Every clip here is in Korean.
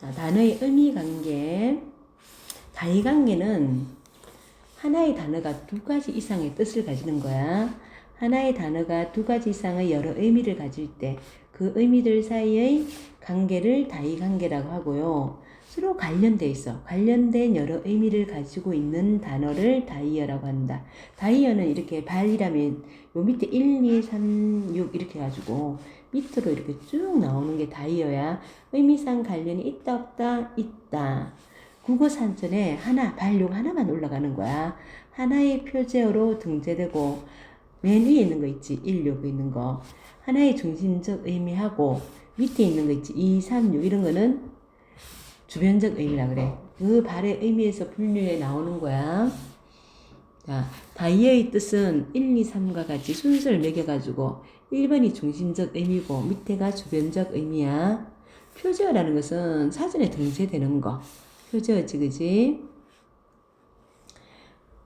자, 단어의 의미 관계. 다이 관계는 하나의 단어가 두 가지 이상의 뜻을 가지는 거야. 하나의 단어가 두 가지 이상의 여러 의미를 가질 때 그 의미들 사이의 관계를 다이 관계라고 하고요. 서로 관련돼 있어. 관련된 여러 의미를 가지고 있는 단어를 다이어라고 한다. 다이어는 이렇게 발이라면 요 밑에 1, 2, 3, 6 이렇게 가지고 밑으로 이렇게 쭉 나오는 게 다이어야. 의미상 관련이 있다 없다 있다. 국어 산전에 하나 발육 하나만 올라가는 거야. 하나의 표제어로 등재되고 맨 위에 있는 거 있지. 1, 6 있는 거. 하나의 중심적 의미하고 밑에 있는 거 있지. 2, 3, 6 이런 거는 주변적 의미라 그래. 그 발의 의미에서 분류해 나오는 거야. 자, 다이어의 뜻은 1, 2, 3과 같이 순서를 매겨가지고 1번이 중심적 의미고 밑에가 주변적 의미야. 표제어라는 것은 사전에 등재되는 거. 표제어지, 그지?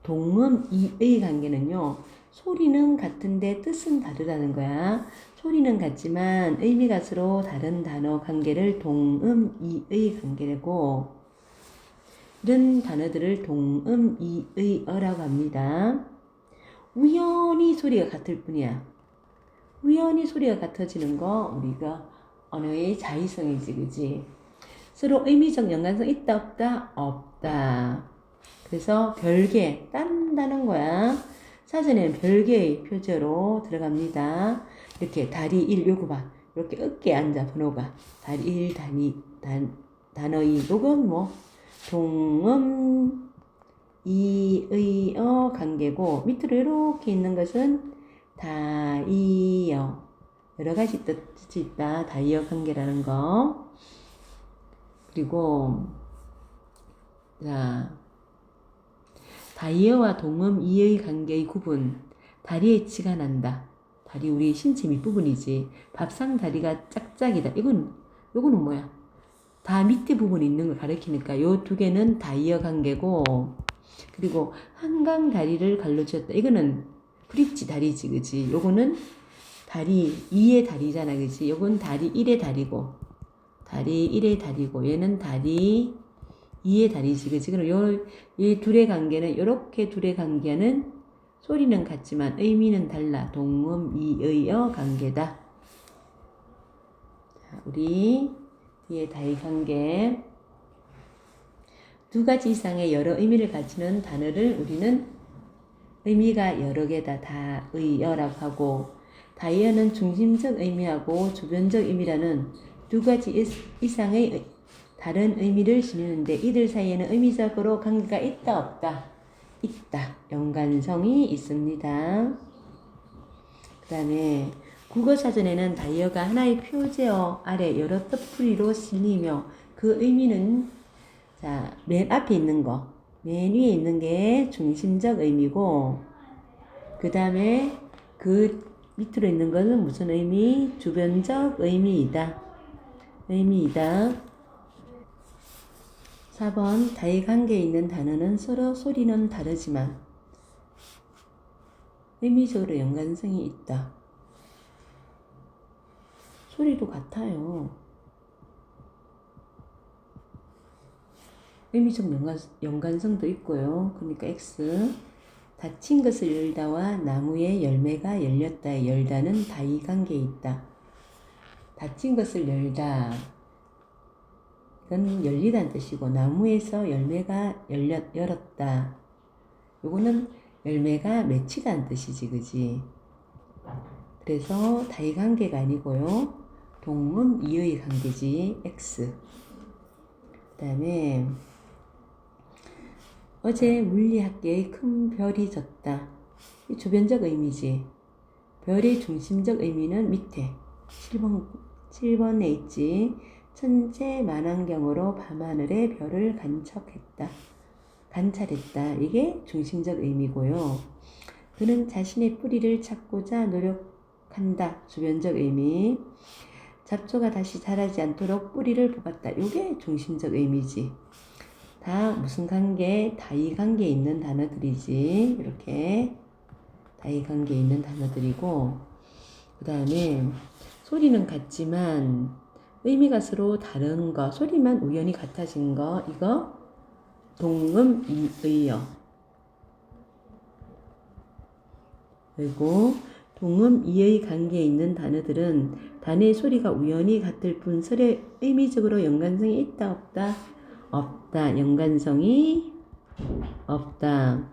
동음 이의 관계는요, 소리는 같은데 뜻은 다르다는 거야. 소리는 같지만 의미가 서로 다른 단어 관계를 동음 이의 관계라고 이런 단어들을 동음 이의어라고 합니다. 우연히 소리가 같을 뿐이야. 우연히 소리가 같아지는 거 우리가 언어의 자의성이지, 그지? 서로 의미적 연관성 있다 없다 없다. 그래서 별개 딴다는 거야. 사전에는 별개의 표제로 들어갑니다. 이렇게 다리 1 요거 봐. 이렇게 어깨에 앉아 번호가 다리 1 단위 단 단어 2 요건 뭐 동음 이의어 관계고 밑으로 이렇게 있는 것은 다이어 여러 가지 뜻이 있다. 다이어 관계라는 거. 그리고 자 다이어와 동음 이의 관계의 구분 다리의 치가 난다. 다리 우리 신체 밑부분이지. 밥상 다리가 짝짝이다. 이건 요거는 뭐야? 다 밑에 부분에 있는 걸 가리키니까 요 두 개는 다이어 관계고 그리고 한강 다리를 갈라주었다. 이거는 브릿지 다리지, 그지? 요거는 다리 2의 다리잖아, 그지? 요건 다리 1의 다리고 다리 1의 다리고 얘는 다리 2의 다리지, 그지? 그럼 요, 이 둘의 관계는 요렇게 둘의 관계는 소리는 같지만 의미는 달라. 동음 이의어 관계다. 자, 우리 뒤에 다이 관계. 두 가지 이상의 여러 의미를 가지는 단어를 우리는 의미가 여러 개다. 다의어라고 하고 다이어는 중심적 의미하고 주변적 의미라는 두 가지 이상의 다른 의미를 지니는데 이들 사이에는 의미적으로 관계가 있다 없다 있다 연관성이 있습니다. 그 다음에 국어사전에는 다이어가 하나의 표제어 아래 여러 뜻풀이로 실리며 그 의미는 자, 맨 앞에 있는 거, 맨 위에 있는 게 중심적 의미고, 그 다음에 그 밑으로 있는 것은 무슨 의미? 주변적 의미이다. 의미이다. 4번 다이 관계에 있는 단어는 서로 소리는 다르지만 의미적으로 연관성이 있다. 소리도 같아요. 의미적 연관, 연관성도 있고요. 그러니까 X. 닫힌 것을 열다와 나무에 열매가 열렸다의 열다는 다이 관계에 있다. 닫힌 것을 열다. 이건 열리다는 뜻이고 나무에서 열매가 열렸, 열었다. 요거는 열매가 맺히다는 뜻이지, 그지? 그래서 다이 관계가 아니고요. 동음 이의 관계지, X. 그 다음에 어제 물리학계의 큰 별이 졌다. 이 주변적 의미지. 별의 중심적 의미는 밑에 7번, 7번에 있지. 천체 만환경으로 밤하늘의 별을 관측했다. 관찰했다. 이게 중심적 의미고요. 그는 자신의 뿌리를 찾고자 노력한다. 주변적 의미. 잡초가 다시 자라지 않도록 뿌리를 뽑았다. 이게 중심적 의미지. 다 무슨 관계? 다이 관계에 있는 단어들이지. 이렇게 다이 관계에 있는 단어들이고 그 다음에 소리는 같지만 의미가 서로 다른 거, 소리만 우연히 같아진 거, 이거 동음 이의요. 그리고 동음 이의 관계에 있는 단어들은 단어의 소리가 우연히 같을 뿐 서로 의미적으로 연관성이 있다 없다 없다 연관성이 없다.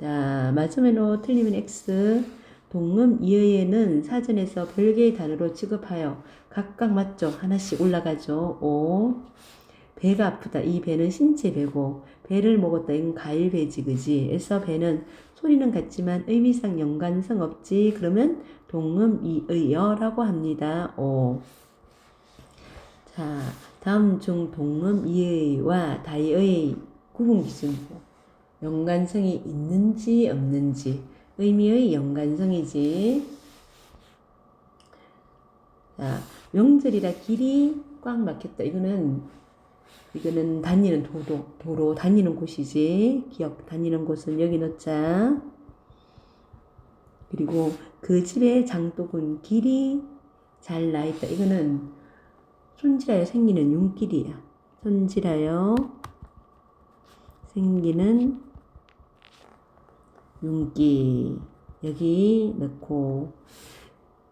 자 맞으면 틀리면 X 동음 이의에는 사전에서 별개의 단어로 취급하여 각각 맞죠 하나씩 올라가죠. O 배가 아프다. 이 배는 신체 배고 배를 먹었다. 이건 과일 배지 그지. 그래서 배는 소리는 같지만 의미상 연관성 없지. 그러면 동음 이의여라고 합니다. 오. 자, 다음 중 동음 이의와 다의의 구분 기준 연관성이 있는지 없는지 의미의 연관성이지. 자, 명절이라 길이 꽉 막혔다. 이거는 이거는 다니는 도로, 도로 다니는 곳이지. 기억 다니는 곳은 여기 넣자. 그리고 그 집의 장독은 길이 잘 나 있다. 이거는 손질하여 생기는 윤길이야. 손질하여 생기는 윤기. 여기 넣고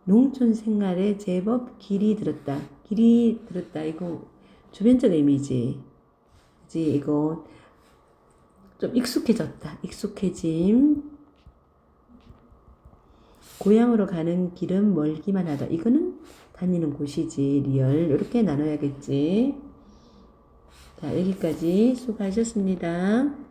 농촌 생활에 제법 길이 들었다. 길이 들었다. 이거 주변적 의미지. 그지 이거 좀 익숙해졌다. 익숙해짐. 고향으로 가는 길은 멀기만 하다. 이거는 다니는 곳이지. 리얼. 이렇게 나눠야겠지. 자, 여기까지 수고하셨습니다.